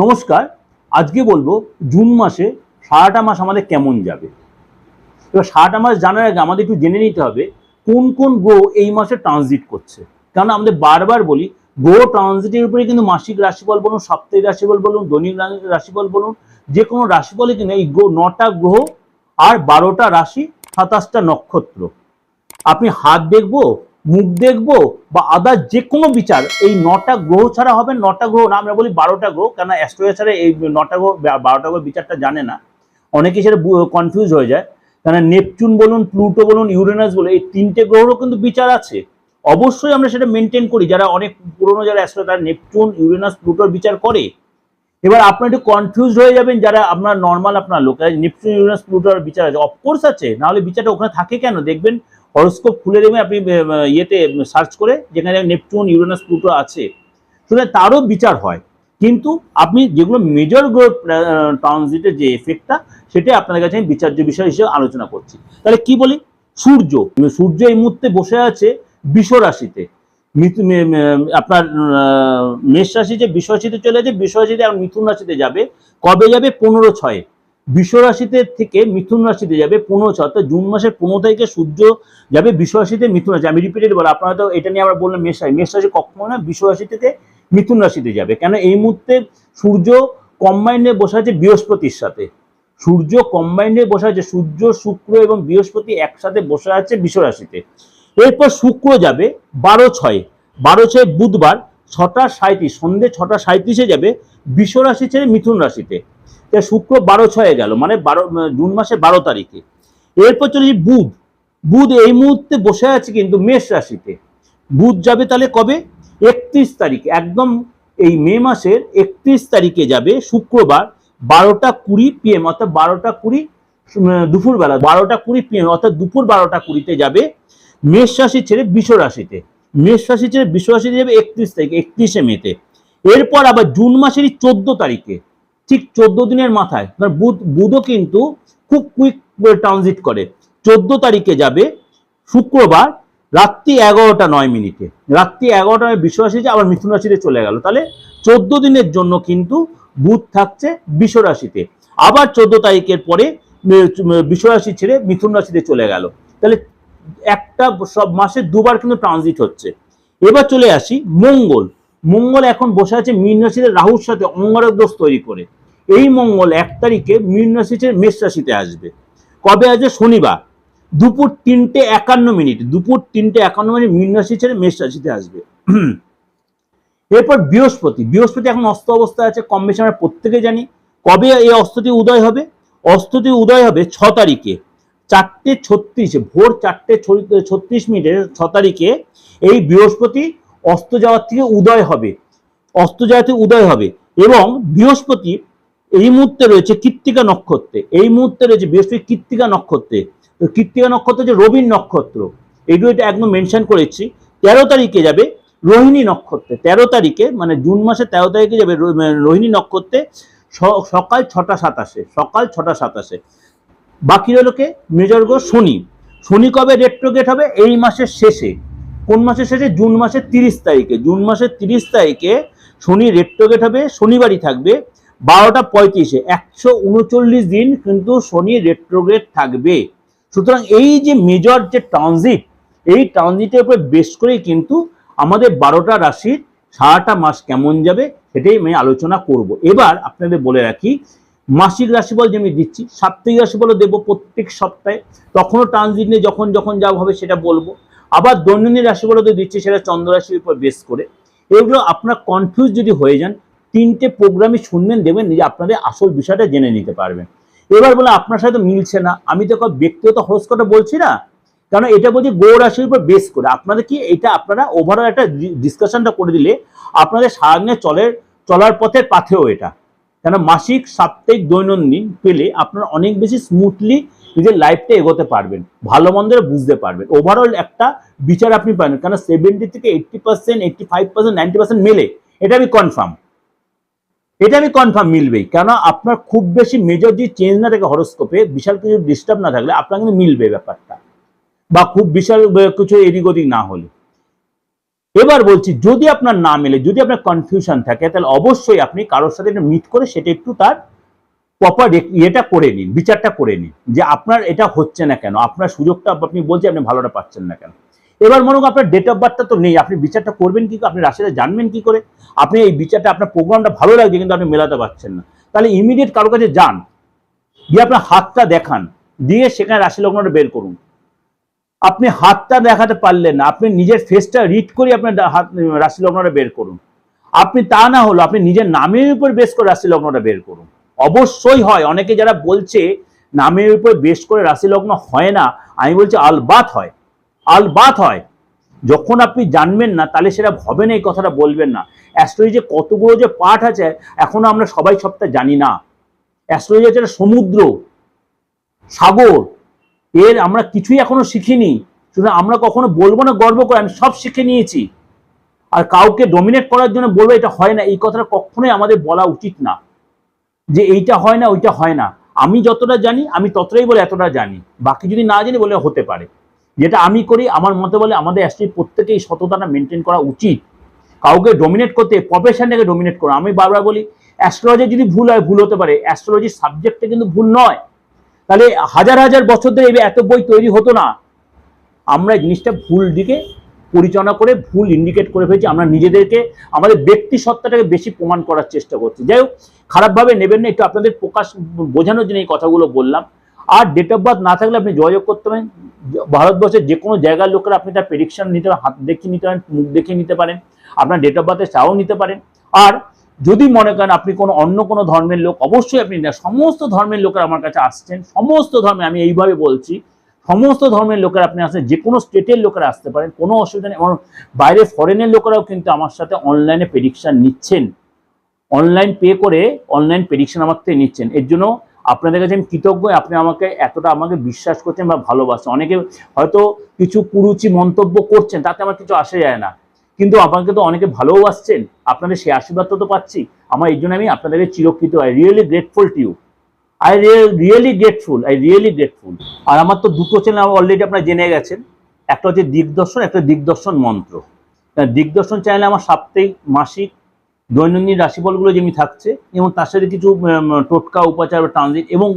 নমস্কার, আজকে বলব জুন মাসে সারাটা মাস আমাদের কেমন যাবে? এবার সারাটা মাস জানার আগে আমাদের একটু জেনে নিতে হবে কোন কোন গ্রহ এই মাসে ট্রানজিট করছে। কারণ আমাদের বারবার বলি, গ্রহ ট্রানজিটের উপরে কিন্তু মাসিক রাশিফল বলুন, সাপ্তাহিক রাশিফল বলুন, দৈনিক রাশিফল বলুন, যে কোনো রাশিফলে কিন্তু এই গ্রহ নটা গ্রহ আর বারোটা রাশি, সাতাশটা নক্ষত্র। আপনি হাত দেখব? মুখ দেখব বা আদার যে কোনো বিচার, এই নটা গ্রহ ছাড়া হবে, নটা গ্রহ না, আমরা বলি বারোটা গ্রহ কেন অ্যাস্ট্রোয়া ছাড়া এই নটা গ্রহ বারোটা গ্রহ বিচারটা জানে না। অনেকে সেটা কনফিউজ হয়ে যায়। কেন নেপচুন বলুন, প্লুটো বলুন, ইউরেনাস বলুন, এই তিনটে গ্রহেরও কিন্তু বিচার আছে। অবশ্যই আমরা সেটা মেনটেন করি। যারা অনেক পুরনো যারা অ্যাস্ট্রো তারা নেপচুন, ইউরেনাস, প্লুটোর বিচার করে। এবার আপনার একটু কনফিউজ হয়ে যাবেন, যারা আপনার নর্মাল আপনার লোক নেপচুন, ইউরেনাস, প্লুটোর বিচার আছে। অফকোর্স আছে, নাহলে বিচারটা ওখানে থাকে কেন? দেখবেন হরস্কোপ খুলে দেবেন আপনি ইয়েতে সার্চ করে, যেখানে নেপচুন, ইউরেনাস, প্লুটো আছে। সুতরাং তারও বিচার হয়। কিন্তু আপনি যেগুলো মেজর গ্রোথ ট্রানজিটের যে এফেক্টটা সেটাই আপনাদের কাছে আমি বিচার্য বিষয় হিসেবে আলোচনা করছি। তাহলে কি বলি? সূর্য। সূর্য এই মুহূর্তে বসে আছে বিষ রাশিতে। আপনার মেষ রাশি যে বিষ রাশিতে চলে যাচ্ছে বিষ রাশিতে মিথুন রাশিতে যাবে। কবে যাবে? পনেরো ছয়ে। বিষ রাশিতে থেকে মিথুন রাশিতে যাবে পনেরো ছয়, অর্থাৎ জুন মাসের পনেরো তারিখে সূর্য যাবে বিষ রাশিতে মিথুন রাশি আমি রিপিটেড বলো আপনারা তো এটা নিয়ে আমরা বললাম মেষ রাশি। মেষ রাশি কখনো না বিষ রাশি থেকে মিথুন রাশিতে যাবে। কেন এই মুহূর্তে সূর্য কম্বাইন্ডে বসে আছে বৃহস্পতির সাথে। সূর্য কম্বাইন্ডে বসে আছে, সূর্য, শুক্র এবং বৃহস্পতি একসাথে বসে আছে বিষ রাশিতে এরপর শুক্র যাবে বারো ছয়। বারো ছয় বুধবার ছটা সাঁত্রিশ সন্ধে ছটা সাঁত্রিশে যাবে বিষ রাশি ছেড়ে মিথুন রাশিতে। শুক্র বারো ছয়ে গেল মানে বারো জুন মাসের বারো তারিখে। এরপর চলে বুধ। বুধ এই মুহূর্তে বসে আছে কিন্তু মেষ রাশিতে। বুধ যাবে তাহলে কবে? একত্রিশ তারিখে। একদম এই মে মাসের একত্রিশ তারিখে যাবে শুক্রবার বারোটা কুড়ি পিএম অর্থাৎ বারোটা কুড়ি দুপুরবেলা, বারোটা কুড়ি পিএম অর্থাৎ দুপুর বারোটা কুড়িতে যাবে মেষ রাশি ছেড়ে বিষ রাশিতে। মেষ রাশি ছেড়ে বিষ রাশিতে যাবে একত্রিশ তারিখে, একত্রিশে মেতে। এরপর আবার জুন মাসেরই চোদ্দ তারিখে। ঠিক চোদ্দ দিনের মাথায় বুধ, বুধও কিন্তু খুব কুইক ট্রানজিট করে। চোদ্দ তারিখে যাবে শুক্রবার, রাত্রি এগারোটা নয় মিনিটে। রাত্রি এগারোটা বিশ্বরাশি যে আবার মিথুন রাশিতে চলে গেল। তাহলে চোদ্দ দিনের জন্য কিন্তু বুধ থাকছে বিষ রাশিতে। আবার চোদ্দ তারিখের পরে বিশ্ব রাশি ছেড়ে মিথুন রাশিতে চলে গেল। তাহলে একটা সব মাসে দুবার কিন্তু ট্রানজিট হচ্ছে। এবার চলে আসি মঙ্গল। মঙ্গল এখন বসে আছে মীন রাশিতে, রাহুর সাথে অঙ্গারক দোষ তৈরি করে। এই মঙ্গল এক তারিখে মীন রাশি ছেড়ে মেষ রাশিতে আসবে। কবে আসবে? শনিবার। দুপুর তিনটে একান্ন মিনিট। দুপুর তিনটে একান্ন মিনিট মীন রাশি ছেড়ে মেষ রাশিতে আসবে। এরপর বৃহস্পতি। বৃহস্পতি এখন অস্ত অবস্থায় আছে, কম বেশি আমরা প্রত্যেকে জানি। কবে এই অস্তটি উদয় হবে? অস্তটি উদয় হবে ছ তারিখে। চারটে ছত্রিশে, ভোর চারটে ছত্রিশ মিনিটে ছ তারিখে এই বৃহস্পতি অস্ত যাওয়ার থেকে উদয় হবে। অস্ত যাওয়া থেকে উদয় হবে এবং বৃহস্পতি এই মুহূর্তে রয়েছে কৃত্তিকা নক্ষত্রে। এই মুহূর্তে রয়েছে বৃহস্পতি কৃত্তিকা নক্ষত্রে। তো কৃত্তিকা নক্ষত্র হচ্ছে রবির নক্ষত্র। এগুলো এটা একদম মেনশন করেছি। তেরো তারিখে যাবে রোহিণী নক্ষত্রে। তেরো তারিখে মানে জুন মাসের তেরো তারিখে যাবে মানে রোহিণী নক্ষত্রে সকাল ছটা সাতাশে, সকাল ছটা সাতাশে। বাকি রইল কে? মেজর গ্রহ শনি। শনি কবে রেট্রোগেট হবে? এই মাসের শেষে। কোন মাসের শেষে? জুন মাসের তিরিশ তারিখে। জুন মাসের তিরিশ তারিখে শনি রেট্রোগেট হবে, শনিবারই থাকবে। বারোটা পঁয়ত্রিশে, একশো উনচল্লিশ দিন কিন্তু শনি রেট্রোগেট থাকবে। সুতরাং এই যে মেজর যে ট্রানজিট এই ট্রানজিটের উপরে বেশ করেই কিন্তু আমাদের বারোটা রাশির সারাটা মাস কেমন যাবে সেটাই আমি আলোচনা করব। এবার আপনাদের বলে রাখি, মাসিক রাশিফল যে আমি দিচ্ছি, সাপ্তাহিক রাশিফলও দেবো প্রত্যেক সপ্তাহে। তখনও ট্রানজিট নিয়ে যখন যখন যা হবে সেটা বলব। আবার দৈনন্দিন রাশিফলও তো দিচ্ছি সেটা চন্দ্র রাশির উপর বেস করে। এগুলো আপনার কনফিউজ যদি হয়ে যান তিনটে প্রোগ্রামই শুনবেন দেবেন যে আপনাদের আসল বিষয়টা জেনে নিতে পারবেন। এবার বলে আপনার সাথে মিলছে না, আমি তো ব্যক্তিগত হরস্কোপটা বলছি না কারণ এটা বলছি গো রাশির উপর বেস করে। আপনাদের কি এটা আপনারা ওভারঅল একটা ডিসকাশনটা করে দিলে আপনাদের সারাদিনে চলের চলার পথের পাথেও এটা। কেন মাসিক, সাপ্তাহিক, দৈনন্দিন পেলে আপনারা অনেক বেশি স্মুথলি নিজের লাইফটা এগোতে পারবেন, ভালো মন্দের বুঝতে পারবেন। ওভারঅল একটা বিচার আপনি পাবেন কারণ সেভেন্টি থেকে eighty percent eighty five percent ninety percent মেলে, এটা আমি কনফার্ম এটা আমি কনফার্ম মিলবেই। কেন আপনার খুব বেশি মেজর যে চেঞ্জ না থাকে হরস্কোপে বিশাল কিছু ডিস্টার্ব না থাকলে আপনার কিন্তু মিলবে ব্যাপারটা। বা খুব বিশাল কিছু এদিক ওদিক না হলে। এবার বলছি, যদি আপনার না মেলে, যদি আপনার কনফিউশন থাকে, তাহলে অবশ্যই আপনি কারোর সাথে মিট করে সেটা একটু তার প্রপার ইয়েটা করে নিন, বিচারটা করে নিন। যে আপনার এটা হচ্ছে না কেন? আপনার সুযোগটা আপনি বলছেন, আপনি ভালোটা পাচ্ছেন না কেন? এবার মনে করুন আপনার ডেট অফ বার্থটা তো নেই, আপনি বিচারটা করবেন কি আপনি রাশিটা জানবেন কি করে, আপনি এই বিচারটা, আপনার প্রোগ্রামটা ভালো লাগছে কিন্তু আপনি মেলাতে পারছেন না। তাহলে ইমিডিয়েট কারোর কাছে যান দিয়ে আপনার হাতটা দেখান, দিয়ে সেখানে রাশি লগ্নটা বের করুন। আপনি হাতটা দেখাতে পারলেন না, আপনি নিজের ফেসটা রিড করে আপনার হাত রাশি লগ্নটা বের করুন। আপনি তা না হলো, আপনি নিজের নামের উপর বেশ করে রাশি লগ্নটা বের করুন। অবশ্যই হয়, অনেকে যারা বলছে, নামের উপর বেশ করে রাশি লগ্ন হয় না, আমি বলছি, আলবাত হয়। আলবাত হয়। যখন আপনি জানবেন না, তাহলে সেটা হবে না, এই কথাটা বলবেন না। অ্যাস্ট্রোলজি কতগুলো যে পার্ট আছে, এখনও আমরা সবাই সবটা জানি না। অ্যাস্ট্রোলজি হচ্ছে সমুদ্র, সাগর। এর আমরা কিছুই এখনও শিখিনি। সুতরাং আমরা কখনো বলব না, গর্ব করে, আমি সব শিখে নিয়েছি। আর কাউকে ডমিনেট করার জন্য বলব, এটা হয় না। এই কথাটা কখনোই আমাদের বলা উচিত না। যে এইটা হয় না, ওইটা হয় না। আমি যতটা জানি, আমি ততটাই বলে এতটা জানি। বাকি যদি না জানি, বলে হতে পারে। যেটা আমি করি, আমার মতে বলে আমাদের অ্যাস্ট্রোলজি প্রত্যেকেই সততাটা মেনটেন করা উচিত। কাউকে ডমিনেট করতে প্রফেশনটাকে ডমিনেট করা। আমি বারবার বলি অ্যাস্ট্রোলজি যদি ভুল হয়, ভুল হতে পারে। অ্যাস্ট্রোলজির সাবজেক্টটা কিন্তু ভুল নয়। তাহলে হাজার হাজার বছর ধরে এই এত বই তৈরি হতো না। আমরা জিনিসটা ভুল দিকে পরিচালনা করে, ভুল ইন্ডিকেট করে ফেলছি। আমরা নিজেদেরকে, আমাদের ব্যক্তি সত্তাটাকে বেশি প্রমাণ করার চেষ্টা করছি। যাই হোক, খারাপভাবে নেবেন না। একটু আপনাদের প্রকাশ বোঝানোর জন্য এই কথাগুলো বললাম। আর ডেট অফ বার্থ না থাকলে আপনি যোগাযোগ করতে পারেন। ভারতবর্ষের যে কোনো জায়গার লোকেরা আপনি তার প্রেডিকশন নিতে পারেন, হাত দেখিয়ে নিতে পারেন, মুখ দেখিয়ে নিতে পারেন, আপনার ডেট অফ বার্থের চাও নিতে পারেন। আর যদি মনে করেন আপনি কোনো অন্য কোনো ধর্মের লোক, অবশ্যই আপনি সমস্ত ধর্মের লোকেরা আমার কাছে আসছেন, সমস্ত ধর্মে আমি এইভাবে বলছি, সমস্ত ধর্মের লোকেরা আপনি আসেন যে কোনো স্টেটের লোকেরা আসতে পারেন, কোনো অসুবিধা নেই। এবং বাইরে ফরেনের লোকেরাও কিন্তু আমার সাথে অনলাইনে প্রেডিকশান নিচ্ছেন। অনলাইন পে করে অনলাইন প্রেডিকশান আমার থেকে নিচ্ছেন। এর জন্য আপনাদের কাছে আমি কৃতজ্ঞ, আপনি আমাকে এতটা আমাকে বিশ্বাস করছেন বা ভালোবাসেন। অনেকে হয়তো কিছু কুরুচি মন্তব্য করছেন, তাতে আমার কিছু আসে যায় না। কিন্তু আমাকে তো অনেকে ভালোবাসছেন আপনাদের সেই আশীর্বাদ তো পাচ্ছি। আমার এই জন্য আমি আপনাদেরকে চিরকৃত I really grateful to you I really grateful I really grateful আর আমার তো দুটো চ্যানেল অলরেডি আপনারা জেনে গেছেন। একটা হচ্ছে দিগদর্শন, একটা দিগদর্শন মন্ত্র। দিগদর্শন চ্যানেলে আমার সাপ্তাহিক, মাসিক দৈনন্দিন রাশিফলগুলো যেমনি থাকছে, এবং তার সাথে কিছু টোটকা, উপাচার বা ট্রানজিট এবং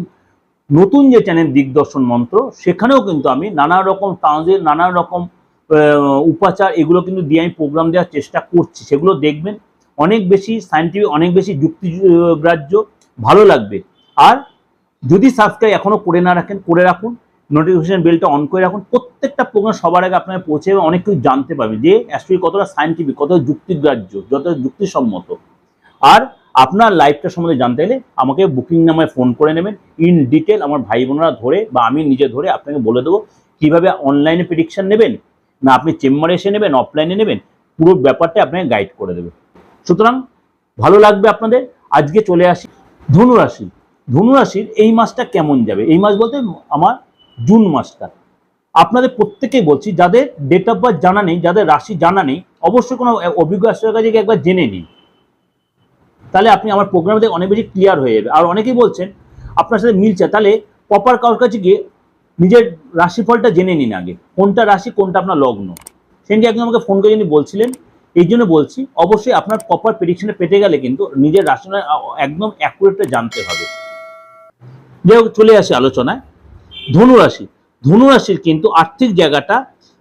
নতুন যে চ্যানেল দিগদর্শন মন্ত্র, সেখানেও কিন্তু আমি নানা রকম ট্রানজিট নানা রকম উপাচার, এগুলো কিন্তু দিয়ে আমি প্রোগ্রাম দেওয়ার চেষ্টা করছি। সেগুলো দেখবেন অনেক বেশি সাইন্টিফিক অনেক বেশি যুক্তিগ্রাহ্য ভালো লাগবে। আর যদি সাবস্ক্রাইব এখনও করে না রাখেন, করে রাখুন। নোটিফিকেশন বেলটা অন করে রাখুন। প্রত্যেকটা প্রোগ্রাম সবার আগে আপনার পৌঁছে যাবে, অনেক কিছু জানতে পারবে যে অ্যাকচুয়ালি কতটা সাইন্টিফিক কতটা যুক্তিগ্রাহ্য যতটা যুক্তিসম্মত। আর আপনার লাইফটা সম্বন্ধে জানতে গেলে আমাকে বুকিং নামায় ফোন করে নেবেন। ইন ডিটেল আমার ভাই বোনেরা ধরে বা আমি নিজে ধরে আপনাকে বলে দেবো কীভাবে অনলাইনে প্রেডিকশন নেবেন না আপনি চেম্বারে এসে নেবেন অফলাইনে নেবেন পুরো ব্যাপারটা আপনাকে গাইড করে দেবে। সুতরাং ভালো লাগবে আপনাদের। আজকে চলে আসি ধনুরাশি। ধনুরাশির এই মাসটা কেমন যাবে? এই মাস বলতে আমার জুন মাসটা আপনাদের প্রত্যেকেই বলছি, যাদের ডেট অফ বার্থ জানা নেই, যাদের রাশি জানা নেই, অবশ্যই কোনো অভিজ্ঞ অ্যাস্ট্রোলজার কাছে একবার জেনে নিন। তাহলে আপনি আমার প্রোগ্রামে অনেক বেশি ক্লিয়ার হয়ে যাবে। আর অনেকেই বলছেন, আপনার সাথে মিলছে, তাহলে প্রপার কারোর কাছে গিয়ে নিজের রাশিফলটা জেনে নিন আগে। কোনটা রাশি, কোনটা আপনার লগ্ন? সেদিনকে একজন আমাকে ফোন করে যিনি বলছিলেন, এই জন্য বলছি, অবশ্যই আপনার প্রপার প্রেডিকশনে পেতে গেলে কিন্তু নিজের রাশিটা একদম অ্যাকুরেটটা জানতে হবে। যাই হোক, চলে আসে আলোচনায়। ধনুরাশি। ধনুরাশির কিন্তু আর্থিক জায়গাটা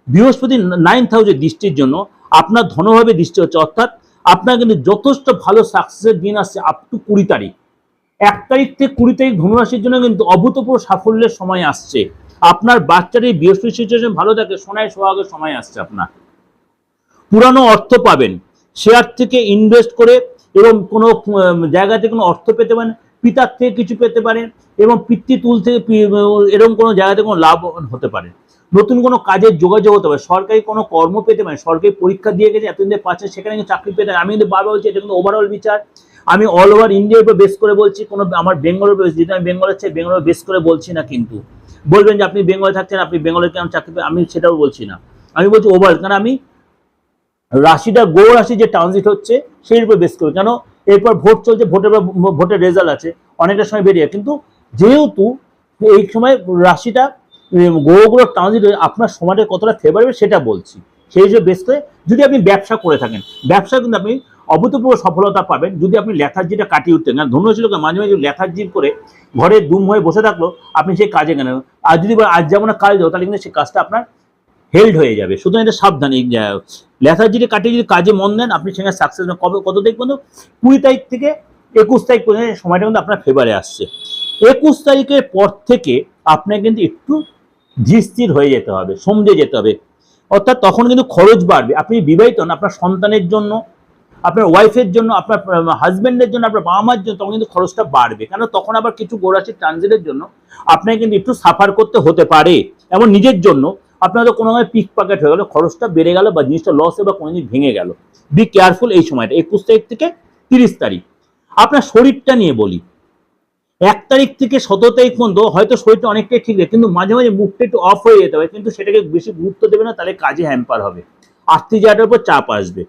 বৃহস্পতি নাইন হাউসের দৃষ্টির জন্য আপনার ধনভাবে দৃষ্টি হচ্ছে। অর্থাৎ আপনার কিন্তু যথেষ্ট ভালো সাকসেসের দিন আসছে আপ টু কুড়ি তারিখ। এক তারিখ থেকে কুড়ি তারিখ ধনুরাশির জন্য কিন্তু অভূতপূর্ব সাফল্যের সময় আসছে। আপনার বাচ্চার এই বৃহস্পতি সিচুয়েশন ভালো থাকে সোনায় সোহাগের সময় আসছে আপনার। পুরানো অর্থ পাবেন। শেয়ার থেকে ইনভেস্ট করে এবং কোনো উম, জায়গা থেকে কোনো অর্থ পেতে পারেন। পিতার থেকে কিছু পেতে পারেন এবং পিতৃতুল থেকে এরকম কোনো জায়গাতে কোনো লাভ হতে পারে। নতুন কোনো কাজের যোগাযোগ হতে পারে। সরকারি কোনো কর্ম পেতে পারেন সরকারি পরীক্ষা দিয়ে গেছে, এতদিন ধরে পাচ্ছেন সেখানে কিন্তু চাকরি পেতে। আমি কিন্তু বারবার বলছি, এটা কিন্তু ওভারঅল বিচার। আমি অল ওভার ইন্ডিয়ার উপর বেস করে বলছি, কোনো আমার বেঙ্গলের উপর যেটা আমি বেঙ্গলের চেয়ে বেঙ্গলের বেস করে বলছি না কিন্তু। বলবেন যে আপনি বেঙ্গলে থাকছেন, আপনি বেঙ্গলে কেন চাকরি পেয়ে আমি সেটাও বলছি না। আমি বলছি ওভারঅল কারণ আমি রাশিটা গো রাশি যে ট্রানজিট হচ্ছে, সেই উপর বেস করে কেন? এরপর ভোট চলছে, ভোটের ভোটের রেজাল্ট আছে, অনেকটা সময় বেরিয়ে। কিন্তু যেহেতু এই সময় রাশিটা গ্রহগুলো ট্রানজিট আপনার সময়টা কতটা ফেভার হবে সেটা বলছি। সেই হিসেবে বেস করে যদি আপনি ব্যবসা করে থাকেন, ব্যবসা কিন্তু আপনি অভূতপূর্ব সফলতা পাবেন। যদি আপনি লেথার্জিটা কাটিয়ে উঠতেন, কারণ ধন্য ছিল মাঝে মাঝে লেথার্জি করে ঘরে দুম হয়ে বসে থাকল, আপনি সেই কাজে কেন আর যদি আজ যেমন কাজ দেবো, তাহলে কিন্তু সেই কাজটা আপনার হেল্ড হয়ে যাবে। সুতরাং এটা সাবধান লেথার্জিটা কাটিয়ে যদি কাজে মন দেন, আপনি সেখানে সাকসেস কবে, কত তারিখ পর্যন্ত কুড়ি তারিখ থেকে একুশ তারিখ পর্যন্ত সময়টা কিন্তু আপনার ফেভারে আসছে। একুশ তারিখের পর থেকে আপনাকে কিন্তু একটু ধীরস্থির হয়ে যেতে হবে, সমঝে যেতে হবে। অর্থাৎ তখন কিন্তু খরচ বাড়বে। আপনি বিবাহিত হন, আপনার সন্তানের জন্য, আপনার ওয়াইফের জন্য, আপনার হাজব্যান্ডের জন্য, আপনার বাবা মার জন্য তখন কিন্তু খরচটা বাড়বে। কেন তখন আবার কিছু গোড়াচির ট্রানজিটের জন্য আপনাকে কিন্তু একটু সাফার করতে হতে পারে। এমন নিজের জন্য আপনার কোনো পিক পকেট হয়ে গেলো, খরচটা বেড়ে গেল বা জিনিসটা লস বা কোনো জিনিস ভেঙে গেল। বি কেয়ারফুল এই সময়টা, একুশ তারিখ থেকে তিরিশ তারিখ। আপনার শরীরটা নিয়ে বলি। এক তারিখ থেকে সতেরো তারিখ পর্যন্ত হয়তো শরীরটা অনেকটাই ঠিক কিন্তু মাঝে মাঝে মুখটা একটু অফ হয়ে যেতে হবে কিন্তু সেটাকে বেশি গুরুত্ব দেবে না, তাহলে কাজে হ্যাম্পার হবে। আর্থিক জায়গাটার উপর চাপ আসবে।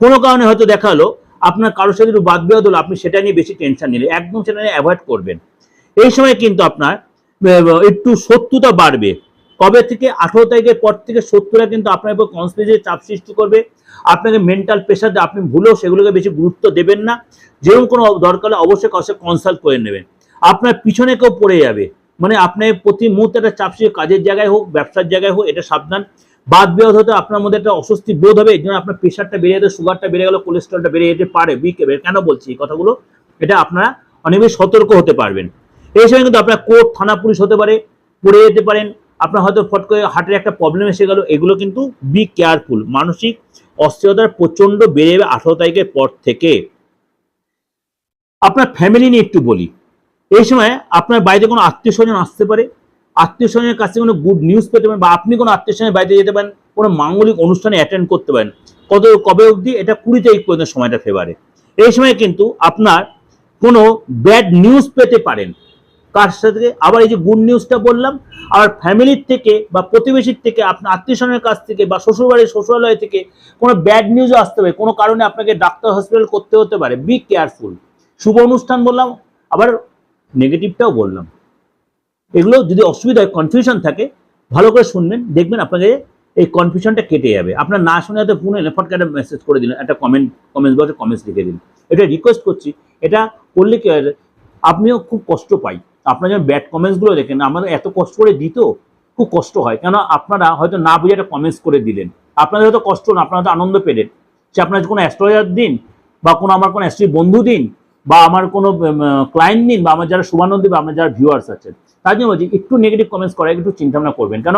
কোনো কারণে হয়তো দেখা হলো আপনার কারোর সাথে একটু বাদ বিবাদ হলো, আপনি সেটা নিয়ে বেশি টেনশন নিলে, একদম সেটা নিয়ে অ্যাভয়েড করবেন। এই সময় কিন্তু আপনার একটু শত্রুতা বাড়বে। কবে থেকে? আঠারো তারিখের পর থেকে শত্রুরা কিন্তু আপনার উপর কনস্পিরেসি চাপ সৃষ্টি করবে। আপনাকে মেন্টাল প্রেশার আপনি ভুলেও সেগুলোকে বেশি গুরুত্ব দেবেন না। যেরকম কোনো দরকার অবশ্যই কাছে কনসাল্ট করে নেবেন। আপনার পিছনে কেউ পড়ে যাবে। মানে আপনার প্রতি মুহূর্তে একটা চাপ সৃষ্টি, কাজের জায়গায় হোক, ব্যবসার জায়গায় হোক, এটা সাবধান। বাদ বিরোধ হতে আপনার মধ্যে একটা অস্বস্তি বোধ হবে, এই জন্য আপনার প্রেশারটা বেড়ে যেতে সুগারটা বেড়ে গেল কোলেস্ট্রলটা বেড়ে যেতে পারে। বিকে কেন বলছি এই কথাগুলো? এটা আপনারা অনেক বেশি সতর্ক হতে পারবেন। এই সময় কিন্তু আপনার কোর্ট থানা পুলিশ হতে পারে, পড়ে যেতে পারেন। আপনার হয়তো ফট করে হার্টের একটা প্রবলেম এসে গেল, এগুলো কিন্তু বি কেয়ারফুল মানসিক অস্থিরতার প্রচণ্ড বেড়ে যাবে আঠারো তারিখের পর থেকে। আপনার ফ্যামিলি নিয়ে একটু বলি। এই সময় আপনার বাড়িতে কোনো আত্মীয় স্বজন আসতে পারে, আত্মীয় স্বজনের কাছে কোনো গুড নিউজ পেতে পারেন, বা আপনি কোনো আত্মীয় স্বজনের বাড়িতে যেতে পারেন, কোনো মাঙ্গলিক অনুষ্ঠানে অ্যাটেন্ড করতে পারেন। কত, কবে অবধি? এটা কুড়ি তারিখ পর্যন্ত সময়টা ফেভারে এই সময় কিন্তু আপনার কোনো ব্যাড নিউজ পেতে পারেন। কার সাথে আবার এই যে গুড নিউজটা বললাম আবার ফ্যামিলির থেকে বা প্রতিবেশীর থেকে আপনার আত্মীয় স্বজনের কাছ থেকে বা শ্বশুরবাড়ির শ্বশুরালয় থেকে কোনো ব্যাড নিউজও আসতে পারে। কোনো কারণে আপনাকে ডাক্তার হসপিটাল করতে হতে পারে। বি কেয়ারফুল শুভ অনুষ্ঠান বললাম আবার নেগেটিভটাও বললাম। এগুলো যদি অসুবিধা হয় কনফিউশন থাকে ভালো করে শুনবেন দেখবেন আপনাকে এই কনফিউশনটা কেটে যাবে। আপনার না শুনে হয়তো ফোনে লেফটকে একটা মেসেজ করে দিলেন একটা কমেন্ট কমেন্টস বক্সে কমেন্টস লিখে দিন এটা রিকোয়েস্ট করছি এটা করলে কি হয়, আপনিও খুব কষ্ট পাই। আপনার যখন ব্যাড কমেন্টসগুলো দেখেন আমাদের এত কষ্ট করে দিত খুব কষ্ট হয়। কেন আপনারা হয়তো না বুঝে একটা কমেন্টস করে দিলেন। আপনাদের হয়তো কষ্ট না, আপনারা হয়তো আনন্দ পেলেন। সে আপনার কোনো অ্যাস্ট্রোলজার দিন বা কোনো আমার কোনো অ্যাস্ট্রি বন্ধু দিন বা আমার কোনো ক্লায়েন্ট নিন বা আমার যারা শুভানন্দ বা আমার যারা ভিউয়ার্স আছেন, তার জন্য বলছি, একটু নেগেটিভ কমেন্টস করার একটু চিন্তা ভাবনা করবেন। কেন?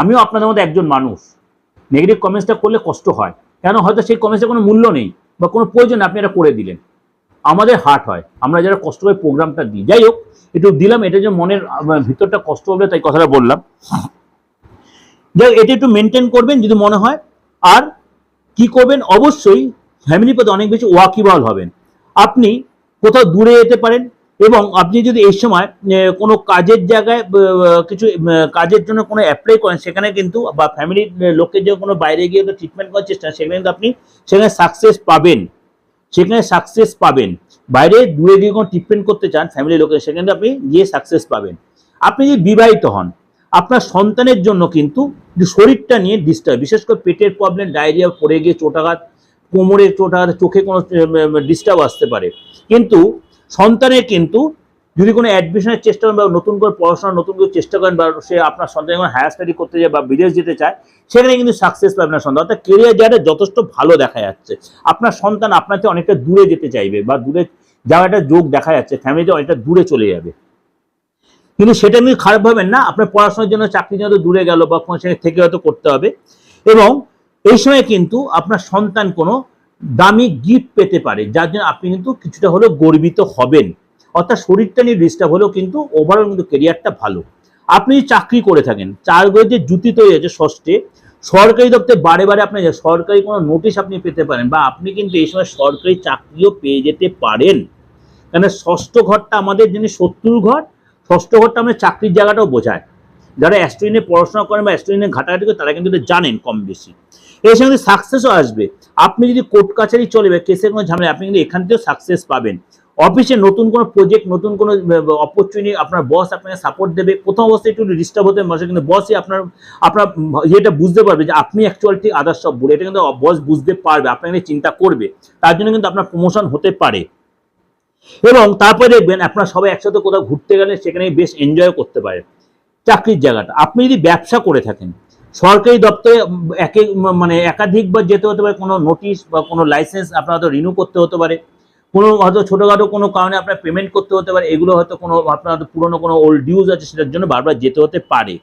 আমিও আপনাদের মধ্যে একজন মানুষ। নেগেটিভ কমেন্টসটা করলে কষ্ট হয়। কেন? হয়তো সেই কমেন্টসের কোনো মূল্য নেই বা কোনো প্রয়োজন আপনি এটা করে দিলেন। আমাদের হার্ট হয়। আমরা যারা কষ্ট করে প্রোগ্রামটা দিই। যাই হোক একটু দিলাম, এটা যে মনের ভিতরটা কষ্ট হবে তাই কথাটা বললাম। যাই এটা একটু মেনটেন করবেন যদি মনে হয়। আর কি করবেন? অবশ্যই ফ্যামিলির প্রতি অনেক বেশি ওয়াকিবল হবেন। আপনি কোথাও দূরে যেতে পারেন এবং আপনি যদি এই সময় কোনো কাজের জায়গায় কিছু কাজের জন্য কোনো অ্যাপ্লাই করেন, সেখানে কিন্তু বা ফ্যামিলির লোকের যে কোনো বাইরে গিয়ে ট্রিটমেন্ট করার চেষ্টা, সেখানে কিন্তু আপনি সেখানে সাকসেস পাবেন। সেখানে সাকসেস পাবেন। বাইরে দূরে গিয়ে কোনো ট্রিটমেন্ট করতে চান ফ্যামিলি লোকের সেখানে আপনি গিয়ে সাকসেস পাবেন। আপনি যদি বিবাহিত হন, আপনার সন্তানের জন্য কিন্তু শরীরটা নিয়ে ডিস্টার্ব বিশেষ করে পেটের প্রবলেম ডায়রিয়া পড়ে গিয়ে চোটাঘাত, কোমরের চোটাঘাত, চোখে কোনো ডিস্টার্ব আসতে পারে। কিন্তু সন্তানের কিন্তু যদি কোনো অ্যাডমিশনের চেষ্টা করেন বা নতুন করে পড়াশোনা নতুন করে চেষ্টা করেন বা সে আপনার সন্তান যখন হায়ার স্টাডি করতে যায় বা বিদেশ যেতে চায়, সেখানে কিন্তু সাকসেস পাবে না সন্তান। অর্থাৎ কেরিয়ার জায়গাটা যথেষ্ট ভালো দেখা যাচ্ছে। আপনার সন্তান আপনাকে অনেকটা দূরে যেতে চাইবে বা দূরে যাওয়ার একটা যোগ দেখা যাচ্ছে ফ্যামিলিতে অনেকটা দূরে চলে যাবে। কিন্তু সেটা আপনি খারাপ ভাবেন না, আপনার পড়াশোনার জন্য জন্য হয়তো দূরে গেল বা কোনো সেখানে থেকে হয়তো করতে হবে। এবং এই সময় কিন্তু আপনার সন্তান কোনো দামি গিফট পেতে পারে, যার জন্য আপনি কিন্তু কিছুটা হলেও গর্বিত হবেন। অর্থাৎ শরীরটা নিয়ে ডিস্টার্ব হলেও কিন্তু ওভারঅল কিন্তু কেরিয়ারটা ভালো। আপনি চাকরি করে থাকেন, চার যে জুতি তৈরি হয়েছে ষষ্ঠে, সরকারি দপ্তরে বারে বারে আপনি সরকারি কোনো নোটিশ আপনি পেতে পারেন বা আপনি কিন্তু এই সময় সরকারি চাকরিও পেয়ে যেতে পারেন। কেন ষষ্ঠ ঘরটা আমাদের যিনি শত্রুর ঘর, ষষ্ঠ ঘরটা আমাদের চাকরির জায়গাটাও বোঝায়। যারা অ্যাস্ট্রোইনে পড়াশোনা করেন বা অ্যাস্ট্রোইনে ঘাটাঘাটি করে, তারা কিন্তু এটা জানেন কম বেশি। এর সঙ্গে সাকসেসও আসবে। আপনি যদি কোর্ট কাছারি চলে বা কেসে কোনো ঝামেলা আপনি কিন্তু এখান থেকেও সাকসেস পাবেন। অফিসে নতুন কোনো প্রজেক্ট নতুন কোনো অপরচুনিটি আপনার বস আপনাকে সাপোর্ট দেবে, প্রথম অবস্থায় একটু ডিস্টার্ব হতে বসে, কিন্তু বসই আপনার আপনার ইয়েটা বুঝতে পারবে যে আপনি অ্যাকচুয়ালি আদার্স সব বলে, এটা কিন্তু বস বুঝতে পারবে, আপনাকে চিন্তা করবে, তার জন্য কিন্তু আপনার প্রমোশন হতে পারে। এবং তারপরে দেখবেন আপনারা সবাই একসাথে কোথাও ঘুরতে গেলে সেখানে বেশ এনজয় করতে পারে। চাকরির জায়গাটা, আপনি যদি ব্যবসা করে থাকেন, সরকারি দপ্তরে একে মানে একাধিকবার যেতে হতে পারে, কোনো নোটিশ বা কোনো লাইসেন্স আপনার হয়তো রিনিউ করতে হতে পারে। কোনো হয়তো ছোটোখাটো কোনো কারণে আপনার পেমেন্ট করতে হতে পারে, এগুলো হয়তো কোনো আপনার পুরোনো কোনো ওল্ড ডিউজ আছে, সেটার জন্য বারবার যেতে হতে পারে।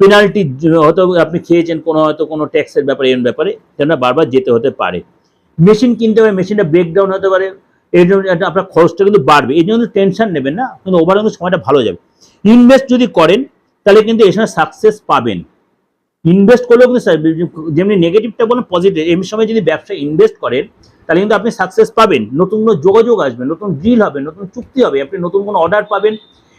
পেনাল্টি হয়তো আপনি খেয়েছেন কোনো হয়তো কোনো ট্যাক্সের ব্যাপারে, এর ব্যাপারে, সেটা বারবার যেতে হতে পারে। মেশিন কিনতে পারে মেশিনটা ব্রেকডাউন হতে পারে, এর জন্য আপনার খরচটা কিন্তু বাড়বে। এই জন্য টেনশন নেবেন না, কিন্তু ওভারঅল কিন্তু সময়টা ভালো যাবে। ইনভেস্ট যদি করেন, তাহলে কিন্তু এর সময় সাকসেস পাবেন। ইনভেস্ট করলেও কিন্তু যেমনি নেগেটিভটা বলেন পজিটিভ এমনি সময় যদি ব্যবসায় ইনভেস্ট করেন তাহলে কিন্তু আপনি সাকসেস পাবেন। নতুন কোনো যোগাযোগ আসবে নতুন ডিল হবে নতুন চুক্তি হবে আপনি নতুন কোনো অর্ডার পাবেন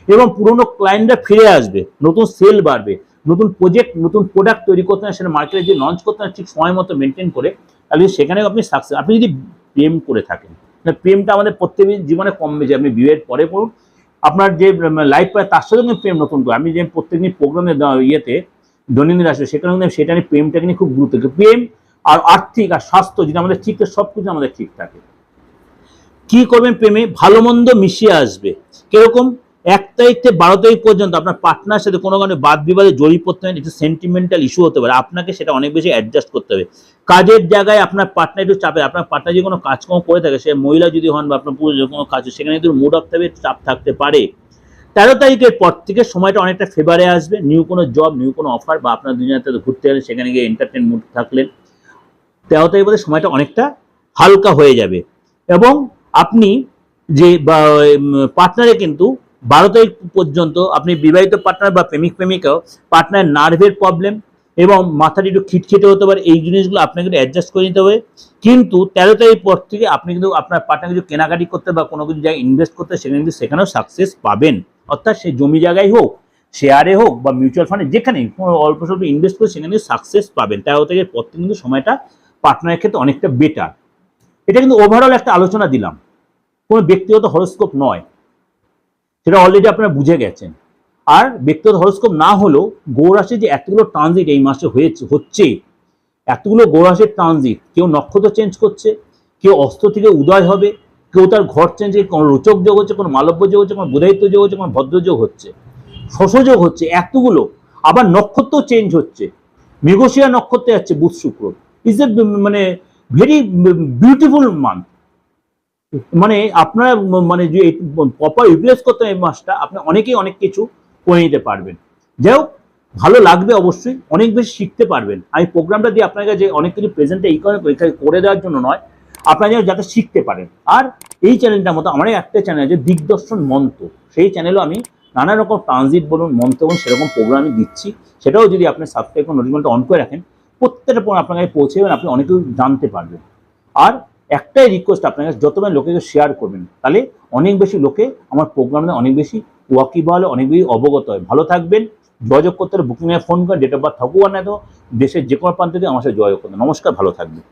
এবং পুরনো ক্লায়েন্টরা ফিরে আসবে নতুন সেল বাড়বে নতুন প্রজেক্ট নতুন প্রোডাক্ট তৈরি করতে হয় সেটা মার্কেটে যদি লঞ্চ করতে হয় ঠিক সময় মতো মেনটেন করে তাহলে সেখানেও আপনি সাকসেস আপনি যদি প্রেম করে থাকেন না, প্রেমটা আমাদের প্রত্যেকের জীবনে কম বেশি আপনি বিয়ের পরে পড়ুন আপনার যে লাইফ পায় তার সাথে কিন্তু প্রেম নতুন করে আমি যে প্রত্যেকদিন প্রোগ্রামে ইয়েতে দৈনন্দিন আসবে সেখানে কিন্তু সেটা নিয়ে প্রেমটাকে নিয়ে খুব গুরুত্ব প্রেম আর আর্থিক আর স্বাস্থ্য যদি আমাদের ঠিক সব কিছু আমাদের ঠিক থাকে। কি করবেন প্রেমে? ভালো মন্দ মিশিয়ে আসবে। কীরকম? এক তারিখ থেকে বারো তারিখ পর্যন্ত আপনার পার্টনার সাথে কোনো কারণে বাদ বিবাদে জড়িয়ে পড়তে হয় একটু সেন্টিমেন্টাল ইস্যু হতে পারে। আপনাকে সেটা অনেক বেশি অ্যাডজাস্ট করতে হবে। কাজের জায়গায় আপনার পার্টনার একটু চাপে, আপনার পার্টনার যদি কোনো কাজকর্ম করে থাকে, সে মহিলা যদি হন বা আপনার পুরুষ যদি কোনো কাজ, সেখানে একটু মুড অফ থাকবে, চাপ থাকতে পারে। তেরো তারিখের পর থেকে সময়টা অনেকটা ফেভারে আসবে। নিউ কোনো জব নিউ কোনো অফার বা আপনার দুজনের সাথে ঘুরতে গেলেন সেখানে গিয়ে এন্টারটেন মুড থাকলেন। তেরো তারিখ পরে সময়টা অনেকটা হালকা হয়ে যাবে। এবং আপনি যে পার্টনারে কিন্তু বারো তারিখ পর্যন্ত আপনি বিবাহিত পার্টনার বা প্রেমিক প্রেমিকাও পার্টনার নার্ভের প্রবলেম এবং মাথাটা একটু খিটখিটে হতে পারে, এই জিনিসগুলো আপনাকে একটু অ্যাডজাস্ট করে নিতে হবে। কিন্তু তেরো তারিখ পর থেকে আপনি কিন্তু আপনার পার্টনার কিছু কেনাকাটি করতে বা কোনো কিছু জায়গায় ইনভেস্ট করতে, সেখানে কিন্তু সেখানেও সাকসেস পাবেন। অর্থাৎ সে জমি জায়গায় হোক শেয়ারে হোক বা মিউচুয়াল ফান্ডে যেখানেই কোনো অল্প স্বল্প ইনভেস্ট করে সেখানে সাকসেস পাবেন। তেরো তারিখের পর থেকে কিন্তু সময়টা পার্টনারের ক্ষেত্রে অনেকটা বেটার এটা কিন্তু ওভারঅল একটা আলোচনা দিলাম। কোনো ব্যক্তিগত হরস্কোপ নয়। সেটা অলরেডি আপনারা বুঝে গেছেন। আর ব্যক্তিগত হরস্কোপ না হলেও গৌরাশি যে এতগুলো ট্রানজিট এই মাসে হয়েছে, হচ্ছে, এতগুলো গৌরাশির ট্রানজিট কেউ নক্ষত্র চেঞ্জ করছে, কেউ অস্ত্র থেকে উদয় হবে, কেউ তার ঘর চেঞ্জ কোনো রোচক যোগ হচ্ছে, কোনো মালব্য যোগ হচ্ছে, কোনো বুধায়িত্ব যোগ হচ্ছে, কোনো ভদ্রযোগ হচ্ছে শশযোগ হচ্ছে, এতগুলো। আবার নক্ষত্র চেঞ্জ হচ্ছে। মৃগশিরা নক্ষত্রে যাচ্ছে বুধ শুক্র। ইজ এ মানে ভেরি বিউটিফুল মান্থ মানে আপনারা মানে যে প্রপার ইউটিলাইজ করতে এই মাসটা, আপনি অনেকেই অনেক কিছু করে নিতে পারবেন। যাই হোক, ভালো লাগবে অবশ্যই, অনেক বেশি শিখতে পারবেন। আমি প্রোগ্রামটা দিয়ে আপনাকে যে অনেক কিছু প্রেজেন্টে এই করে দেওয়ার জন্য নয়, আপনারা যেন যাতে শিখতে পারেন। আর এই চ্যানেলটার মতো আমার একটা চ্যানেল আছে দিগদর্শন মন্ত্র সেই চ্যানেলও আমি নানা রকম ট্রানজিট বলুন মন্ত্র বলুন, সেরকম প্রোগ্রাম আমি দিচ্ছি। সেটাও যদি আপনি সাবস্ক্রাইব করে নোটিফিকেশনটা অন করে রাখেন প্রত্যেকটা পণ্য আপনার কাছে পৌঁছে যাবেন আপনি অনেক কিছু জানতে পারবেন। আর একটাই রিকোয়েস্ট আপনার কাছে যতবার লোকে শেয়ার করবেন, তাহলে অনেক বেশি লোকে আমার প্রোগ্রামে অনেক বেশি ওয়াকিবহল, অনেক বেশি অবগত হয়। ভালো থাকবেন, যোগাযোগ করতে হলে বুকিংয়ে ফোন করে ডেট অফ বার্থ থাকুক আর না তো দেশের যে কোনো প্রান্ত থেকে আমার সাথে যোগাযোগ করতে। নমস্কার, ভালো থাকবেন।